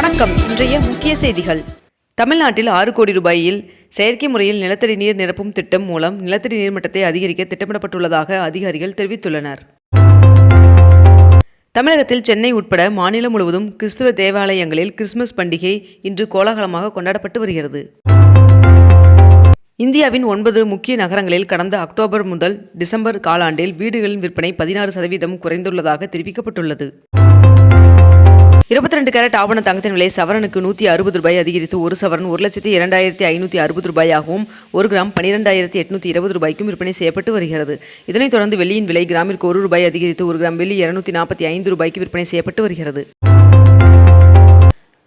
வணக்கம். இன்றைய முக்கிய செய்திகள். தமிழ்நாட்டில் ஆறு கோடி ரூபாயில் செயற்கை முறையில் நிலத்தடி நீர் நிரப்பும் திட்டம் மூலம் நிலத்தடி நீர்மட்டத்தை அதிகரிக்க திட்டமிடப்பட்டுள்ளதாக அதிகாரிகள் தெரிவித்துள்ளனர். தமிழகத்தில் சென்னை உட்பட மாநிலம் முழுவதும் கிறிஸ்துவ தேவாலயங்களில் கிறிஸ்துமஸ் பண்டிகை இன்று கோலாகலமாக கொண்டாடப்பட்டு வருகிறது. இந்தியாவின் ஒன்பது முக்கிய நகரங்களில் கடந்த அக்டோபர் முதல் டிசம்பர் காலாண்டில் வீடுகளின் விற்பனை பதினாறு சதவீதம் குறைந்துள்ளதாக தெரிவிக்கப்பட்டுள்ளது. இருபத்தி ரெண்டு கேரட் ஆவண தங்கத்தின் விலை சவரனுக்கு நூற்றி அறுபது ரூபாய் அதிகரித்து ஒரு சவரன் ஒரு லட்சத்தி இரண்டாயிரத்தி ஐநூற்றி அறுபது ரூபாயாகவும் ஒரு கிராம் பன்னிரெண்டாயிரத்தி எட்நூற்றி இருபது ரூபாய்க்கும் விற்பனை செய்யப்பட்டு வருகிறது. இதனைத் தொடர்ந்து வெள்ளியின் விலை கிராமிற்கு ஒரு ரூபாய் அதிகரித்து ஒரு கிராம் வெள்ளி இருநூத்தி நாற்பத்தி ஐந்து ரூபாய்க்கு விற்பனை செய்யப்பட்டு வருகிறது.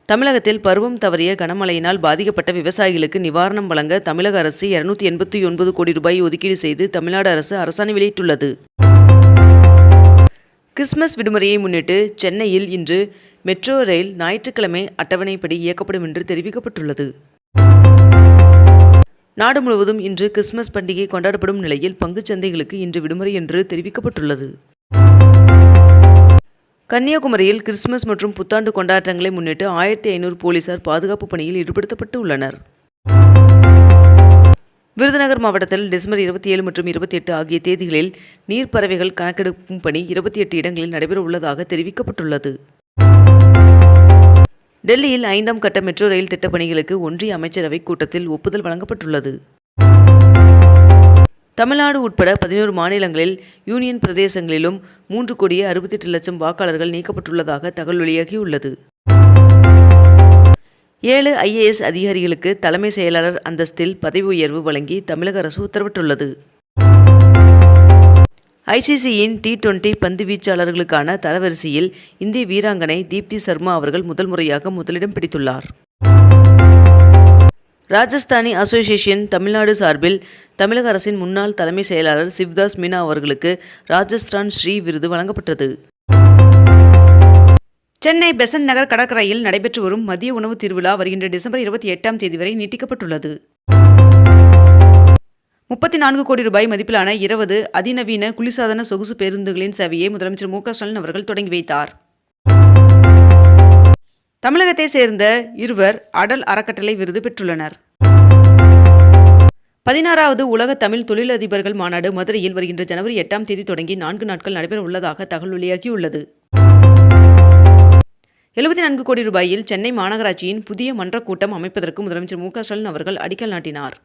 தமிழகத்தில் பருவம் தவறிய கனமழையினால் பாதிக்கப்பட்ட விவசாயிகளுக்கு நிவாரணம் வழங்க தமிழக அரசு இருநூத்தி எண்பத்தி ஒன்பது கோடி ரூபாய் ஒதுக்கீடு செய்து தமிழ்நாடு அரசு அரசாணை வெளியிட்டுள்ளது. கிறிஸ்துமஸ் விடுமுறையை முன்னிட்டு சென்னையில் இன்று மெட்ரோ ரயில் ஞாயிற்றுக்கிழமை அட்டவணைப்படி இயக்கப்படும் என்று தெரிவிக்கப்பட்டுள்ளது. நாடு முழுவதும் இன்று கிறிஸ்மஸ் பண்டிகை கொண்டாடப்படும் நிலையில் பங்குச் சந்தைகளுக்கு இன்று விடுமுறை என்று தெரிவிக்கப்பட்டுள்ளது. கன்னியாகுமரியில் கிறிஸ்துமஸ் மற்றும் புத்தாண்டு கொண்டாட்டங்களை முன்னிட்டு ஆயிரத்தி ஐநூறு போலீசார் பாதுகாப்பு பணியில் ஈடுபடுத்தப்பட்டு உள்ளனர். விருதுநகர் மாவட்டத்தில் டிசம்பர் இருபத்தி ஏழு மற்றும் இருபத்தி எட்டு ஆகிய தேதிகளில் நீர்ப்பறவைகள் கணக்கெடுக்கும் பணி இருபத்தி எட்டு இடங்களில் நடைபெற உள்ளதாக தெரிவிக்கப்பட்டுள்ளது. டெல்லியில் ஐந்தாம் கட்ட மெட்ரோ ரயில் திட்டப் பணிகளுக்கு ஒன்றிய அமைச்சரவை கூட்டத்தில் ஒப்புதல் வழங்கப்பட்டுள்ளது. தமிழ்நாடு உட்பட பதினோரு மாநிலங்களில் யூனியன் பிரதேசங்களிலும் மூன்று கோடியே அறுபத்தெட்டு லட்சம் வாக்காளர்கள் நீக்கப்பட்டுள்ளதாக தகவல் வெளியாகியுள்ளது. ஏழு ஐஏஎஸ் அதிகாரிகளுக்கு தலைமை செயலாளர் அந்தஸ்தில் பதவி உயர்வு வழங்கி தமிழக அரசு உத்தரவிட்டுள்ளது. ஐசிசியின் டி டுவெண்டி பந்து வீச்சாளர்களுக்கான தரவரிசையில் இந்திய வீராங்கனை தீப்தி சர்மா அவர்கள் முதல் முறையாக முதலிடம் பிடித்துள்ளார். ராஜஸ்தானி அசோசியேஷன் தமிழ்நாடு சார்பில் தமிழக அரசின் முன்னாள் தலைமை செயலாளர் சிவ்தாஸ் மீனா அவர்களுக்கு ராஜஸ்தான் ஸ்ரீ விருது வழங்கப்பட்டது. சென்னை பெசன்ட் நகர் கடற்கரையில் நடைபெற்று வரும் மதிய உணவு திருவிழா வருகின்ற டிசம்பர் இருபத்தி எட்டாம் தேதி வரை நீட்டிக்கப்பட்டுள்ளது. முப்பத்தி நான்கு கோடி ரூபாய் மதிப்பிலான இருபது அதிநவீன குளிர்சாதன சொகுசு பேருந்துகளின் சேவையை முதலமைச்சர் மு ஸ்டாலின் அவர்கள் தொடங்கி வைத்தார். தமிழகத்தை சேர்ந்த இருவர் அடல் அறக்கட்டளை விருது பெற்றுள்ளனர். பதினாறாவது உலக தமிழ் தொழிலதிபர்கள் மாநாடு மதுரையில் வருகின்ற ஜனவரி எட்டாம் தேதி தொடங்கி நான்கு நாட்கள் நடைபெற உள்ளதாக தகவல் வெளியாகியுள்ளது. எழுபத்தி நான்கு கோடி ரூபாயில் சென்னை மாநகராட்சியின் புதிய மன்ற கூட்டம் அமைப்பதற்கு முதலமைச்சர் மு க ஸ்டாலின் அவர்கள் அடிக்கல் நாட்டினார்.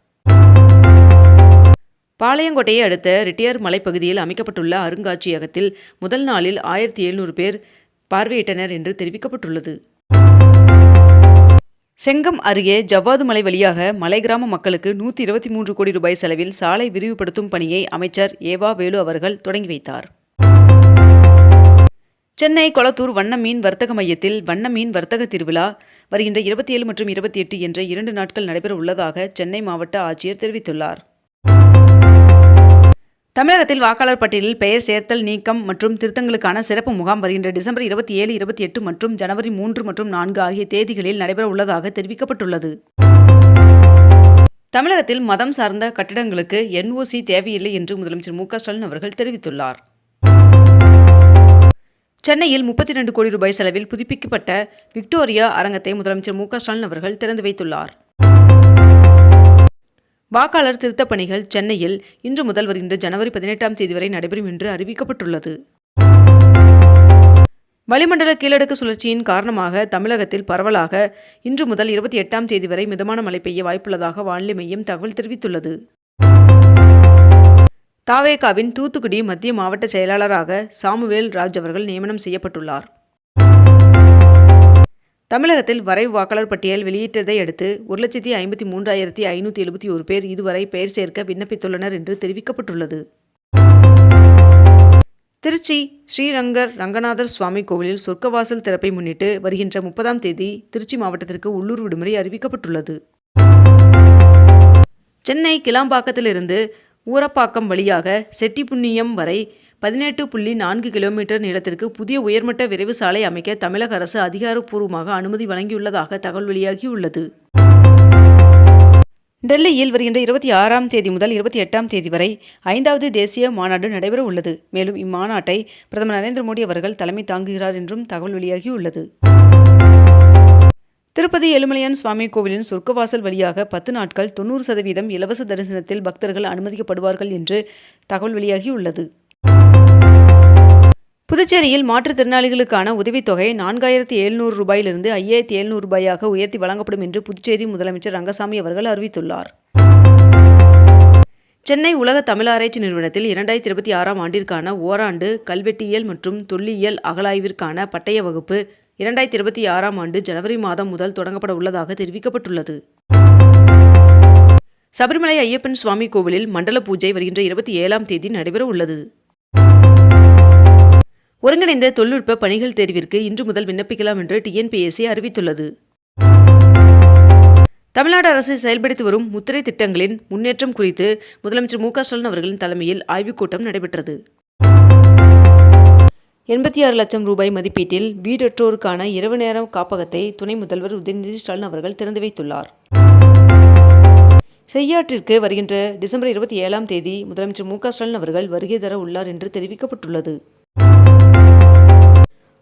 பாளையங்கோட்டையை அடுத்த ரிட்டியர் மலைப்பகுதியில் அமைக்கப்பட்டுள்ள அருங்காட்சியகத்தில் முதல் நாளில் ஆயிரத்தி எழுநூறு பேர் பார்வையிட்டனர் என்று தெரிவிக்கப்பட்டுள்ளது. செங்கம் அருகே ஜவ்வாது மலை வழியாக மலை கிராம மக்களுக்கு நூற்றி இருபத்தி மூன்று கோடி ரூபாய் செலவில் சாலை விரிவுபடுத்தும் பணியை அமைச்சர் ஏவா வேலு அவர்கள் தொடங்கி வைத்தார். சென்னை கொளத்தூர் வண்ண மீன் வர்த்தக மையத்தில் வண்ண மீன் வர்த்தக திருவிழா வருகின்ற இருபத்தி ஏழு மற்றும் இருபத்தி எட்டு என்ற இரண்டு நாட்கள் நடைபெற உள்ளதாக சென்னை மாவட்ட ஆட்சியர் தெரிவித்துள்ளார். தமிழகத்தில் வாக்காளர் பட்டியலில் பெயர் சேர்த்தல் நீக்கம் மற்றும் திருத்தங்களுக்கான சிறப்பு முகாம் வருகின்ற டிசம்பர் இருபத்தி ஏழு இருபத்தி எட்டு மற்றும் ஜனவரி மூன்று மற்றும் நான்கு ஆகிய தேதிகளில் நடைபெற உள்ளதாக தெரிவிக்கப்பட்டுள்ளது. தமிழகத்தில் மதம் சார்ந்த கட்டிடங்களுக்கு என்ஓசி தேவையில்லை என்று முதலமைச்சர் மு க ஸ்டாலின் அவர்கள் தெரிவித்துள்ளார். சென்னையில் முப்பத்தி ரெண்டு கோடி ரூபாய் செலவில் புதுப்பிக்கப்பட்ட விக்டோரியா அரங்கத்தை முதலமைச்சர் மு ஸ்டாலின் அவர்கள் திறந்து வைத்துள்ளார். வாக்காளர் திருத்தப் பணிகள் சென்னையில் இன்று முதல் வருகின்ற ஜனவரி பதினெட்டாம் தேதி வரை நடைபெறும் என்று அறிவிக்கப்பட்டுள்ளது. வளிமண்டல கீழடுக்கு சுழற்சியின் காரணமாக தமிழகத்தில் பரவலாக இன்று முதல் இருபத்தி எட்டாம் தேதி வரை மிதமான மழை பெய்ய வாய்ப்புள்ளதாக வானிலை மையம் தகவல் தெரிவித்துள்ளது. தாவேகாவின் தூத்துக்குடி மத்திய மாவட்ட செயலாளராக சாமுவேல் ராஜ் அவர்கள் நியமனம் செய்யப்பட்டுள்ளார். தமிழகத்தில் வரைவு வாக்காளர் பட்டியல் வெளியிட்டதை அடுத்து ஒரு லட்சத்தி ஐம்பத்தி மூன்றாயிரத்தி ஐநூற்றி எழுபத்தி ஒரு பேர் இதுவரை பெயர் சேர்க்க விண்ணப்பித்துள்ளனர் என்று தெரிவிக்கப்பட்டுள்ளது. திருச்சி ஸ்ரீரங்கர் ரங்கநாதர் சுவாமி கோவிலில் சொர்க்கவாசல் திறப்பை முன்னிட்டு வருகின்ற முப்பதாம் தேதி திருச்சி மாவட்டத்திற்கு உள்ளூர் விடுமுறை அறிவிக்கப்பட்டுள்ளது. சென்னை கிளாம்பாக்கத்திலிருந்து ஊரப்பாக்கம் வழியாக செட்டிப்புண்ணியம் வரை பதினெட்டு புள்ளி நான்கு கிலோமீட்டர் நீளத்திற்கு புதிய உயர்மட்ட விரைவு சாலை அமைக்க தமிழக அரசு அதிகாரப்பூர்வமாக அனுமதி வழங்கியுள்ளதாக தகவல் வெளியாகியுள்ளது. டெல்லியில் வருகின்ற இருபத்தி ஆறாம் தேதி முதல் இருபத்தி எட்டாம் தேதி வரை ஐந்தாவது தேசிய மாநாடு நடைபெற உள்ளது. மேலும் இம்மாநாட்டை பிரதமர் நரேந்திர மோடி அவர்கள் தலைமை தாங்குகிறார் என்றும் தகவல் வெளியாகியுள்ளது. திருப்பதி எலுமலையான் சுவாமி கோவிலின் சொர்க்கவாசல் வழியாக பத்து நாட்கள் தொண்ணூறு சதவீதம் இலவச தரிசனத்தில் பக்தர்கள் அனுமதிக்கப்படுவார்கள் என்று தகவல் வெளியாகியுள்ளது. புதுச்சேரியில் மாற்றுத்திறனாளிகளுக்கான உதவித்தொகை நான்காயிரத்தி எழுநூறு ரூபாயிலிருந்து ஐயாயிரத்தி எழுநூறு ரூபாயாக உயர்த்தி வழங்கப்படும் என்று புதுச்சேரி முதலமைச்சர் ரங்கசாமி அவர்கள் அறிவித்துள்ளார். சென்னை உலக தமிழாராய்ச்சி நிறுவனத்தில் இரண்டாயிரத்தி இருபத்தி ஆறாம் ஆண்டிற்கான ஓராண்டு கல்வெட்டியல் மற்றும் தொல்லியல் அகலாய்விற்கான பட்டய வகுப்பு இரண்டாயிரத்தி இருபத்தி ஆறாம் ஆண்டு ஜனவரி மாதம் முதல் தொடங்கப்பட உள்ளதாக தெரிவிக்கப்பட்டுள்ளது. சபரிமலை ஐயப்பன் சுவாமி கோவிலில் மண்டல பூஜை வருகின்ற இருபத்தி ஏழாம் தேதி நடைபெற உள்ளது. ஒருங்கிணைந்த தொழில்நுட்ப பணிகள் தேர்விற்கு இன்று முதல் விண்ணப்பிக்கலாம் என்று டிஎன்பிஎஸ்சி அறிவித்துள்ளது. தமிழ்நாடு அரசு செயல்படுத்தி வரும் முத்திரை திட்டங்களின் முன்னேற்றம் குறித்து முதலமைச்சர் மு க ஸ்டாலின் அவர்களின் தலைமையில் ஆய்வுக் கூட்டம் நடைபெற்றது. எண்பத்தி ஆறு லட்சம் ரூபாய் மதிப்பீட்டில் வீடற்றோருக்கான இரவு நேர காப்பகத்தை துணை முதல்வர் உதயநிதி ஸ்டாலின் அவர்கள் திறந்து வைத்துள்ளார். செய்யாற்றிற்கு வருகின்ற டிசம்பர் இருபத்தி ஏழாம் தேதி முதலமைச்சர் மு ஸ்டாலின் அவர்கள் வருகை தர உள்ளார் என்று தெரிவிக்கப்பட்டுள்ளது.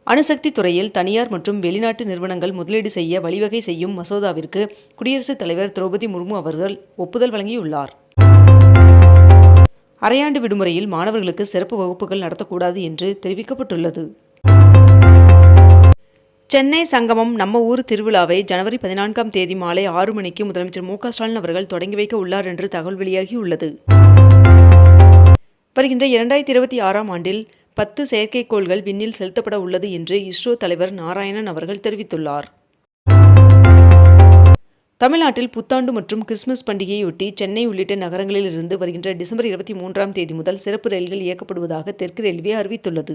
அணுசக்தி துறையில் தனியார் மற்றும் வெளிநாட்டு நிறுவனங்கள் முதலீடு செய்ய வழிவகை செய்யும் மசோதாவிற்கு குடியரசுத் தலைவர் திரௌபதி முர்மு அவர்கள் ஒப்புதல் வழங்கியுள்ளார். அரையாண்டு விடுமுறையில் மாணவர்களுக்கு சிறப்பு வகுப்புகள் நடத்தக்கூடாது என்று தெரிவிக்கப்பட்டுள்ளது. சென்னை சங்கமம் நம்ம ஊர் திருவிழாவை ஜனவரி பதினான்காம் தேதி மாலை ஆறு மணிக்கு முதலமைச்சர் மு ஸ்டாலின் அவர்கள் தொடங்கி வைக்க உள்ளார் என்று தகவல் வெளியாகியுள்ளது. வருகின்ற இரண்டாயிரத்தி இருபத்தி ஆறாம் ஆண்டில் பத்து செயற்கைக்கோள்கள் விண்ணில் செலுத்தப்பட உள்ளது என்று இஸ்ரோ தலைவர் நாராயணன் அவர்கள் தெரிவித்துள்ளார். தமிழ்நாட்டில் புத்தாண்டு மற்றும் கிறிஸ்துமஸ் பண்டிகையொட்டி சென்னை உள்ளிட்ட நகரங்களில் இருந்து வருகின்ற டிசம்பர் இருபத்தி மூன்றாம் தேதி முதல் சிறப்பு ரயில்கள் இயக்கப்படுவதாக தெற்கு ரயில்வே அறிவித்துள்ளது.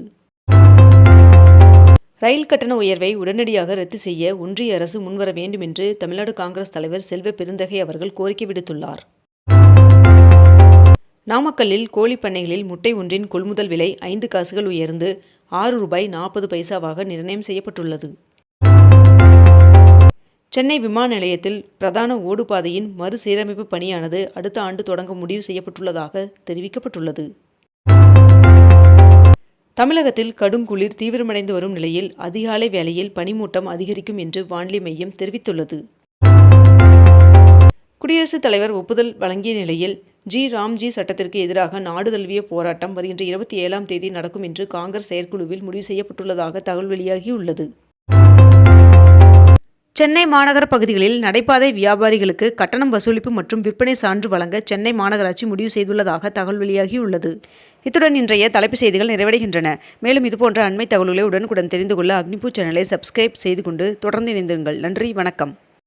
ரயில் கட்டண உயர்வை உடனடியாக ரத்து செய்ய ஒன்றிய அரசு முன்வர வேண்டும் என்று தமிழ்நாடு காங்கிரஸ் தலைவர் செல்வ பெருந்தகை அவர்கள் கோரிக்கை விடுத்துள்ளார். நாமக்கல்லில் கோழி பண்ணைகளில் முட்டை ஒன்றின் கொள்முதல் விலை ஐந்து காசுகள் உயர்ந்து ஆறு ரூபாய் நாற்பது பைசாவாக நிர்ணயம் செய்யப்பட்டுள்ளது. சென்னை விமான நிலையத்தில் பிரதான ஓடுபாதையின் மறுசீரமைப்பு பணியானது அடுத்த ஆண்டு தொடங்க முடிவு செய்யப்பட்டுள்ளதாக தெரிவிக்கப்பட்டுள்ளது. தமிழகத்தில் கடுங்குளிர் தீவிரமடைந்து வரும் நிலையில் அதிகாலை வேளையில் பனிமூட்டம் அதிகரிக்கும் என்று வானிலை மையம் தெரிவித்துள்ளது. குடியரசுத் தலைவர் ஒப்புதல் வழங்கிய நிலையில் ஜி. ராம்ஜி சட்டத்திற்கு எதிராக நாடு தழுவிய போராட்டம் வருகின்ற இருபத்தி ஏழாம் தேதி நடக்கும் என்று காங்கிரஸ் செயற்குழுவில் முடிவு செய்யப்பட்டுள்ளதாக தகவல் வெளியாகியுள்ளது. சென்னை மாநகர பகுதிகளில் நடைபாதை வியாபாரிகளுக்கு கட்டணம் வசூலிப்பு மற்றும் விற்பனை சான்று வழங்க சென்னை மாநகராட்சி முடிவு செய்துள்ளதாக தகவல் வெளியாகியுள்ளது. இத்துடன் இன்றைய தலைப்புச் செய்திகள் நிறைவடைகின்றன. மேலும் இதுபோன்ற அண்மை தகவல்களை உடனுக்குடன் தெரிந்து கொள்ள அக்னிபூ சேனலை சப்ஸ்கிரைப் செய்து கொண்டு தொடர்ந்து இணைந்திருங்கள். நன்றி வணக்கம்.